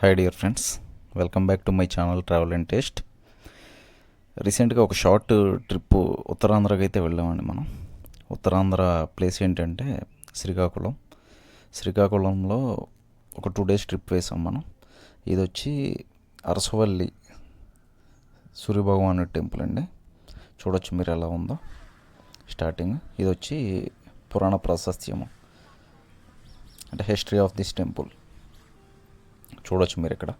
Hi dear friends welcome back to my channel travel and taste రీసెంట్గా ఒక short trip ఉత్తరాంధ్రకి అయితే వెళ్ళామండి మనం. ఉత్తరాంధ్ర ప్లేస్ ఏంటంటే శ్రీకాకుళం. శ్రీకాకుళంలో ఒక టూ డేస్ ట్రిప్ వేసాం మనం. ఇది వచ్చి అరసవల్లి సూర్యభగవాను టెంపుల్ అండి. చూడొచ్చు మీరు ఎలా ఉందో. స్టార్టింగ్ ఇది వచ్చి పురాణ ప్రాశస్త్యము. అంటే హిస్టరీ ఆఫ్ దిస్ టెంపుల్ చూడొచ్చు మీరు ఇక్కడ.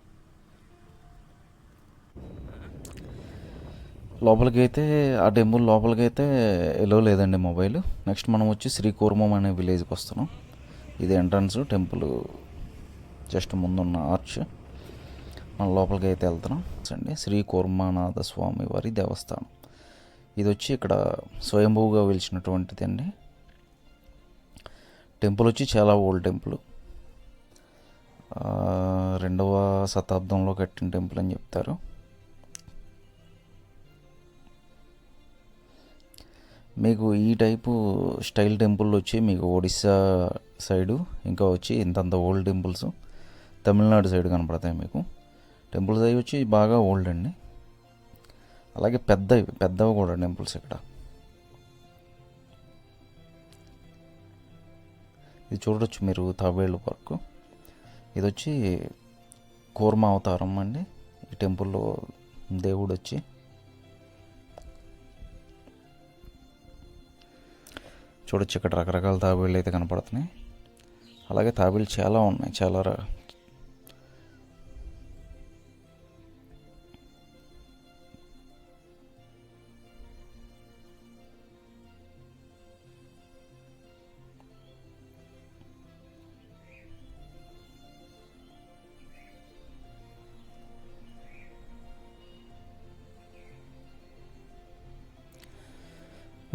లోపలికి అయితే ఆ టెంపుల్ లోపలికి అయితే ఎలో లేదండి మొబైల్. నెక్స్ట్ మనం వచ్చి శ్రీకూర్మం అనే విలేజ్కి వస్తున్నాం. ఇది ఎంట్రన్స్ టెంపుల్ జస్ట్ ముందున్న ఆర్చ్. మనం లోపలికి అయితే వెళ్తున్నాం. అండి శ్రీ కూర్మానాథ స్వామి వారి దేవస్థానం. ఇది వచ్చి ఇక్కడ స్వయంభూగా వెలిచినటువంటిది అండి టెంపుల్ వచ్చి చాలా ఓల్డ్ టెంపుల్. రెండవ శతాబ్దంలో కట్టిన టెంపుల్ అని చెప్తారు. మీకు ఈ టైపు స్టైల్ టెంపుల్ వచ్చి మీకు ఒడిస్సా సైడు ఇంకా వచ్చి ఇంతంత ఓల్డ్ టెంపుల్స్ తమిళనాడు సైడ్ కనపడతాయి మీకు. టెంపుల్స్ అవి వచ్చి బాగా ఓల్డ్ అండి. అలాగే పెద్దవి పెద్దవి కూడా టెంపుల్స్ ఇక్కడ. ఇది చూడవచ్చు మీరు తాబేళ్ళు పార్కు. ఇది వచ్చి కూర్మ అవతారం అండి. ఈ టెంపుల్లో దేవుడు వచ్చి చూడొచ్చు ఇక్కడ రకరకాల తాబేళ్ళు అయితే కనపడుతున్నాయి. అలాగే తాబేళ్ళు చాలా ఉన్నాయి చాలా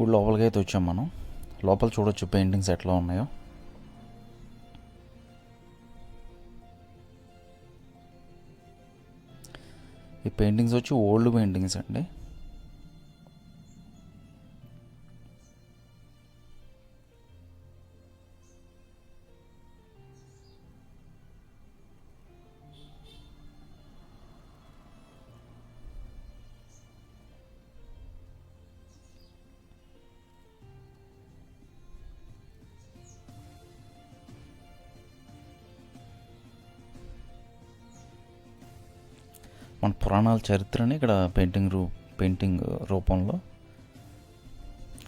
ఇప్పుడు లోపలికి అయితే వచ్చాం మనం. లోపల చూడొచ్చు పెయింటింగ్స్ ఎట్లా ఉన్నాయో. ఈ పెయింటింగ్స్ వచ్చి ఓల్డ్ పెయింటింగ్స్ అండి. మన పురాణాల చరిత్రని ఇక్కడ పెయింటింగ్ రూ పెయింటింగ్ రూపంలో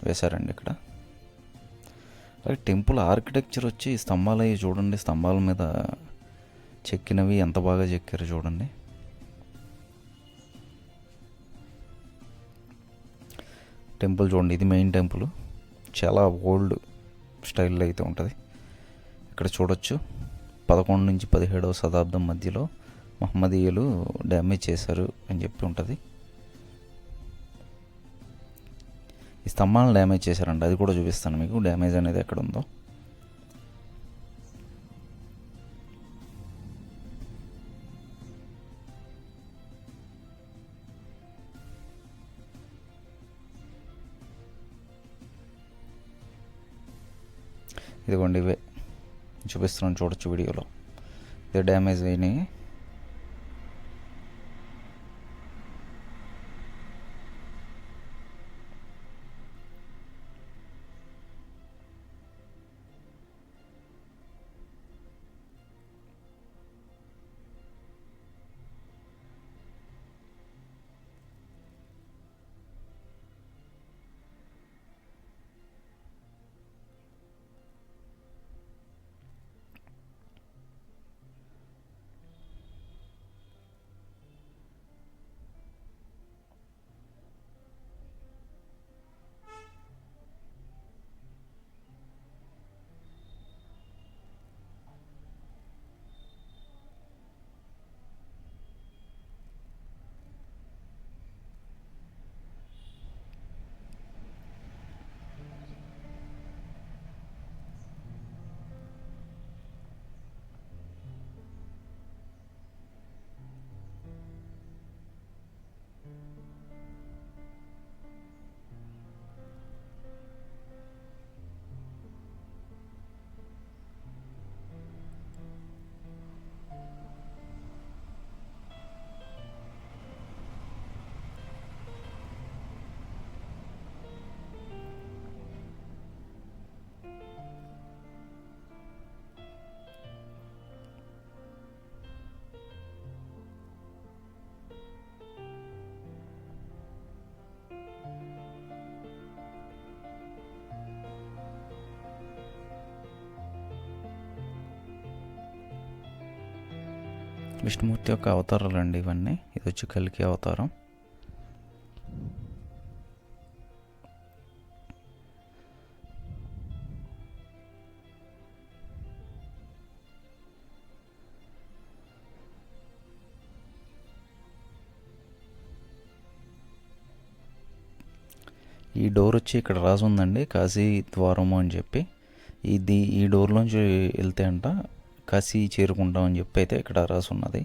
వేశారండి ఇక్కడ. అలాగే టెంపుల్ ఆర్కిటెక్చర్ వచ్చి ఈ స్తంభాలు అవి చూడండి స్తంభాల మీద చెక్కినవి ఎంత బాగా చెక్కారు చూడండి. టెంపుల్ చూడండి ఇది మెయిన్ టెంపుల్. చాలా ఓల్డ్ స్టైల్లో అయితే ఉంటుంది. ఇక్కడ చూడొచ్చు పదకొండు నుంచి పదిహేడవ శతాబ్దం మధ్యలో మహమ్మదీయులు డ్యామేజ్ చేశారు అని చెప్పి ఉంటుంది. ఈ స్తంభాలను డ్యామేజ్ చేశారండి అది కూడా చూపిస్తాను మీకు డ్యామేజ్ అనేది ఎక్కడ ఉందో ఇదిగోండి ఇవే చూపిస్తున్నాను చూడొచ్చు వీడియోలో. ఇది డ్యామేజ్ అయినాయి. విష్ణుమూర్తి యొక్క అవతారాలు అండి ఇవన్నీ. ఇది వచ్చి కలికి అవతారం. ఈ డోర్ వచ్చి ఇక్కడ రాసి ఉందండి కాశీ ద్వారము అని చెప్పి. ఇది ఈ డోర్లోంచి వెళ్తే అంట కసి చేరుకుంటాం అని చెప్పి అయితే ఇక్కడ రాసి ఉన్నది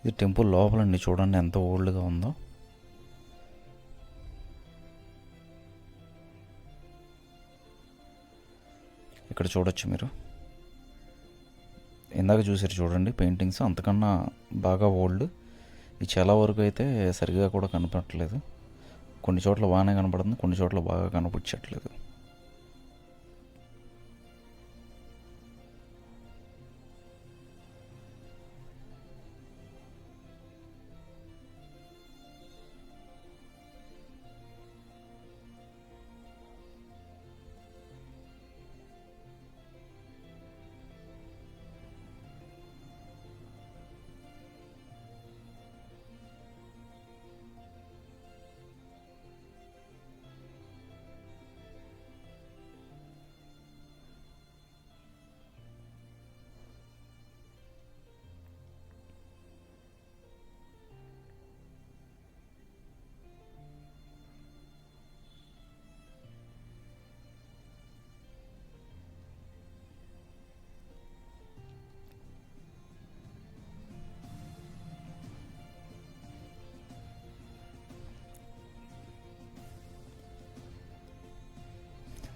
ఇది టెంపుల్ లోపలండి చూడండి ఎంత ఓల్డ్గా ఉందో. ఇక్కడ చూడొచ్చు మీరు. ఇందాక చూసారు చూడండి పెయింటింగ్స్ అంతకన్నా బాగా ఓల్డ్. ఇది చాలా వరకు అయితే సరిగా కూడా కనపడట్లేదు. కొన్ని చోట్ల బాగానే కనపడుతుంది కొన్ని చోట్ల బాగా కనపడట్లేదు.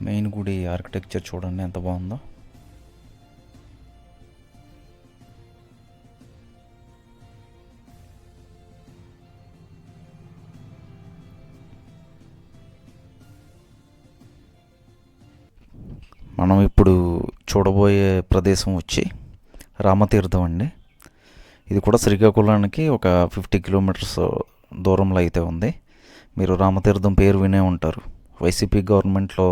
మెయిన్ గుడి ఆర్కిటెక్చర్ చూడండి ఎంత బాగుందో. మనం ఇప్పుడు చూడబోయే ప్రదేశం వచ్చి రామతీర్థం అండి. ఇది కూడా శ్రీకాకుళానికి ఒక ఫిఫ్టీ కిలోమీటర్స్ దూరంలో అయితే ఉంది. మీరు రామతీర్థం పేరు వినే ఉంటారు. వైసీపీ గవర్నమెంట్లో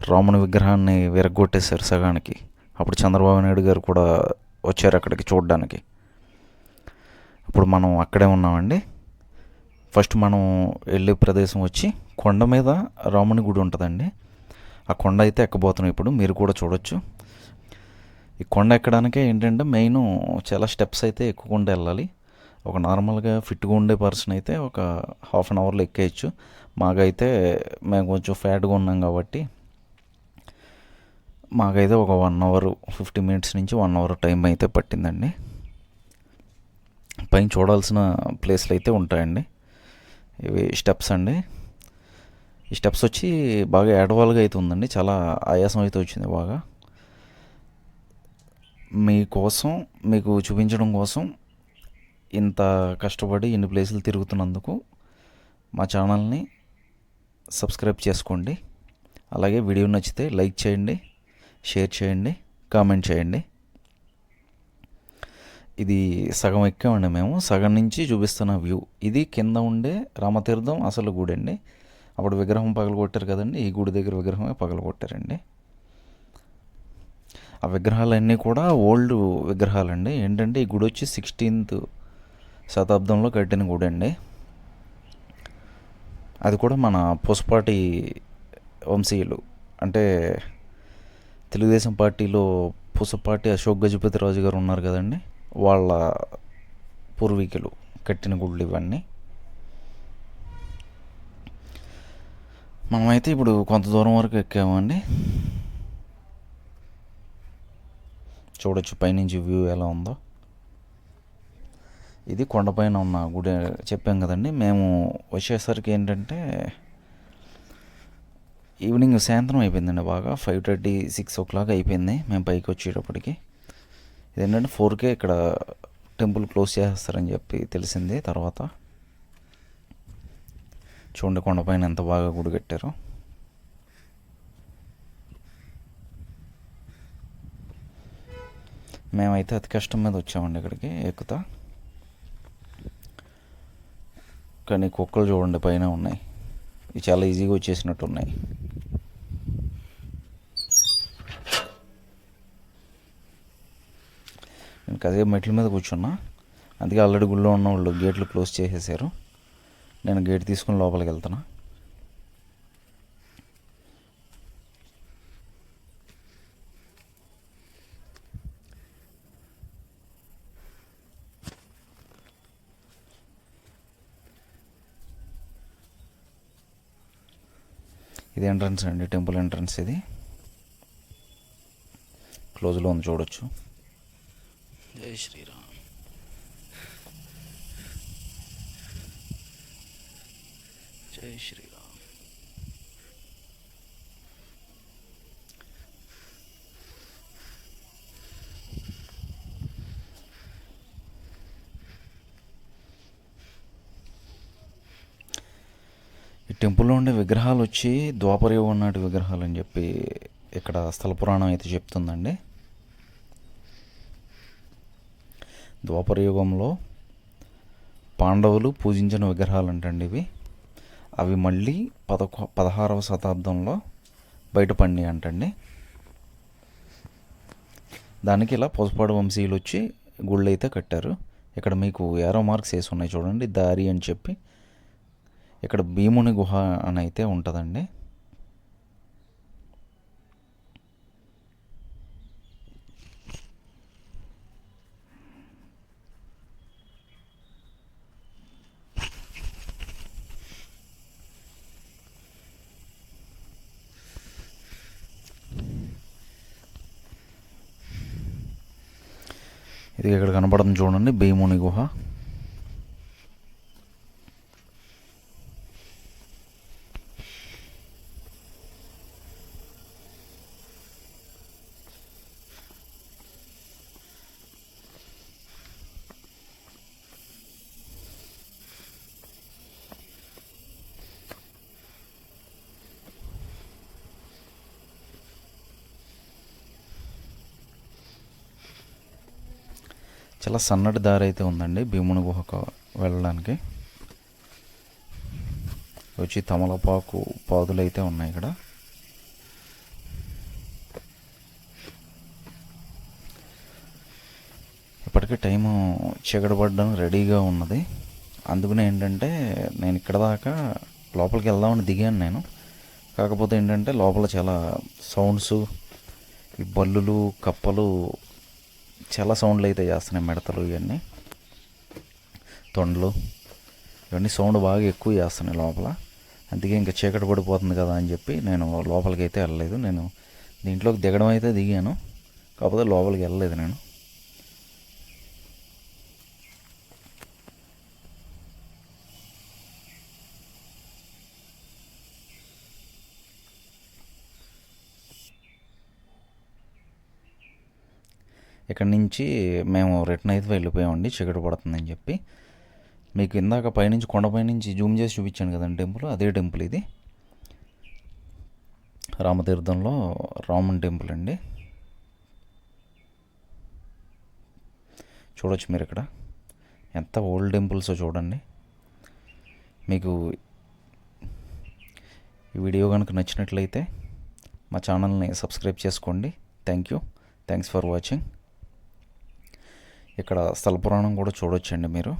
రాముని విగ్రహాన్ని విరగొట్టేశారు సగానికి. అప్పుడు చంద్రబాబు నాయుడు గారు కూడా వచ్చారు అక్కడికి చూడడానికి. ఇప్పుడు మనం అక్కడే ఉన్నామండి. ఫస్ట్ మనం వెళ్ళే ప్రదేశం వచ్చి కొండ మీద రాముని గుడి ఉంటుందండి. ఆ కొండ అయితే ఎక్కబోతున్నాం ఇప్పుడు మీరు కూడా చూడొచ్చు. ఈ కొండ ఎక్కడానికే ఏంటంటే మెయిన్ చాలా స్టెప్స్ అయితే ఎక్కుకుండా వెళ్ళాలి. ఒక నార్మల్గా ఫిట్గా ఉండే పర్సన్ అయితే ఒక హాఫ్ అన్ అవర్లో ఎక్కేయచ్చు. మాకైతే మేము కొంచెం ఫ్యాట్గా ఉన్నాం కాబట్టి మాకైతే ఒక వన్ అవర్ ఫిఫ్టీ మినిట్స్ నుంచి వన్ అవర్ టైం అయితే పట్టిందండి. పైన చూడాల్సిన ప్లేస్లు అయితే ఉంటాయండి. ఇవి స్టెప్స్ అండి. ఈ స్టెప్స్ వచ్చి బాగా ఏడవాలుగా అయితే ఉందండి. చాలా ఆయాసం అయితే వచ్చింది బాగా. మీకోసం మీకు చూపించడం కోసం ఇంత కష్టపడి ఇన్ని ప్లేసులు తిరుగుతున్నందుకు మా ఛానల్ని సబ్స్క్రైబ్ చేసుకోండి. అలాగే వీడియో నచ్చితే లైక్ చేయండి. షేర్ చేయండి కామెంట్ చేయండి. ఇది సగం ఎక్కామండి మేము. సగం నుంచి చూపిస్తున్న వ్యూ. ఇది కింద ఉండే రామతీర్థం అసలు గుడి అండి. అప్పుడు విగ్రహం పగలగొట్టారు కదండి. ఈ గుడి దగ్గర విగ్రహమే పగలగొట్టారండి. ఆ విగ్రహాలన్నీ కూడా ఓల్డ్ విగ్రహాలండి. ఏంటంటే ఈ గుడి వచ్చి సిక్స్టీన్త్ శతాబ్దంలో కట్టిన గుడి అండి. అది కూడా మన పుసపాటి వంశీయులు. అంటే తెలుగుదేశం పార్టీలో పూసపాటి అశోక్ గజపతి రాజు గారు ఉన్నారు కదండి. వాళ్ళ పూర్వీకులు కట్టిన గుళ్ళు ఇవన్నీ. మనమైతే ఇప్పుడు కొంత దూరం వరకు ఎక్కామండి. చూడొచ్చు పైనుంచి వ్యూ ఎలా ఉందో. ఇది కొండపైన ఉన్న గుడి చెప్పాం కదండి. మేము వచ్చేసరికి ఏంటంటే ఈవినింగ్ సాయంత్రం అయిపోయిందండి బాగా. Five thirty six o'clock అయిపోయింది మేము పైకి వచ్చేటప్పటికి. ఇదేంటంటే ఫోర్కే ఇక్కడ టెంపుల్ క్లోజ్ చేస్తారని చెప్పి తెలిసింది. తర్వాత చూడండి కొండపైన ఎంత బాగా గుడి కట్టారో. మేమైతే అతి కష్టం మీద వచ్చామండి ఇక్కడికి ఎక్కుతా. కానీ కుక్కలు చూడండి పైన ఉన్నాయి. చాలా ఈజీగా వచ్చేసినట్టు ఉన్నాయి. నేను కాసేపు మెట్ల మీద కూర్చున్నా. అందుకే ఆల్రెడీ గుళ్ళో ఉన్న వాళ్ళు గేట్లు క్లోజ్ చేసేసారు. నేను గేట్ తీసుకుని లోపలికి వెళ్తున్నా. ఇది ఎంట్రన్స్ అండి. టెంపుల్ ఎంట్రన్స్ ఇది. క్లోజ్లో ఉంది చూడొచ్చు. జై శ్రీరామ్. జై శ్రీరామ్. ఈ టెంపుల్లో ఉండే విగ్రహాలు వచ్చి ద్వాపరయుగం నాటి విగ్రహాలు అని చెప్పి ఇక్కడ స్థల పురాణం అయితే చెప్తుందండి. ద్వాపరయుగంలో పాండవులు పూజించిన విగ్రహాలు అంటండి ఇవి. అవి మళ్ళీ పదకొ పదహారవ శతాబ్దంలో బయటపడినాయి అంటండి. దానికి ఇలా పొసపాడు వంశీయులు వచ్చి గుళ్ళు అయితే కట్టారు. ఇక్కడ మీకు ఏరో మార్క్స్ వేసి ఉన్నాయి చూడండి దారి అని చెప్పి. ఇక్కడ భీముని గుహ అని అయితే ఉంటుందండి. ఇది ఇక్కడ కనపడుతుంది చూడండి భీముని గుహ. చాలా సన్నటి దారి అయితే ఉందండి భీముని గుహకు వెళ్ళడానికి. వచ్చి తమలపాకు పాదులు అయితే ఉన్నాయి ఇక్కడ. ఇప్పటికే టైము చీకటపడడం రెడీగా ఉన్నది. అందుకనే ఏంటంటే నేను ఇక్కడ దాకా లోపలికి వెళ్దామని దిగాను నేను. కాకపోతే ఏంటంటే లోపల చాలా సౌండ్స్ ఈ బల్లులు కప్పలు చాలా సౌండ్లు అయితే చేస్తున్నాయి మిడతలు ఇవన్నీ. తొండలు. ఇవన్నీ సౌండ్ బాగా ఎక్కువ చేస్తున్నాయి లోపల. అందుకే ఇంకా చీకటి పడిపోతుంది కదా అని చెప్పి నేను లోపలికి అయితే వెళ్ళలేదు. నేను దీంట్లోకి దిగడం అయితే దిగాను. కాకపోతే లోపలికి వెళ్ళలేదు నేను. ఇక్కడ నుంచి మేము రిటర్న్ అయితే వెళ్ళిపోయామండి చీకటి పడుతుందని చెప్పి. మీకు ఇందాక పైనుంచి కొండపై నుంచి జూమ్ చేసి చూపించాను కదండి టెంపుల్ అదే టెంపుల్ ఇది. రామతీర్థంలో రామన్ టెంపుల్ అండి. చూడొచ్చు మీరు ఇక్కడ. ఎంత ఓల్డ్ టెంపుల్స్ చూడండి. మీకు ఈ వీడియో కనుక నచ్చినట్లయితే మా ఛానల్ని సబ్స్క్రైబ్ చేసుకోండి. Thank you thanks for watching ఇక్కడ స్థల పురాణం కూడా చూడొచ్చండి మీరు.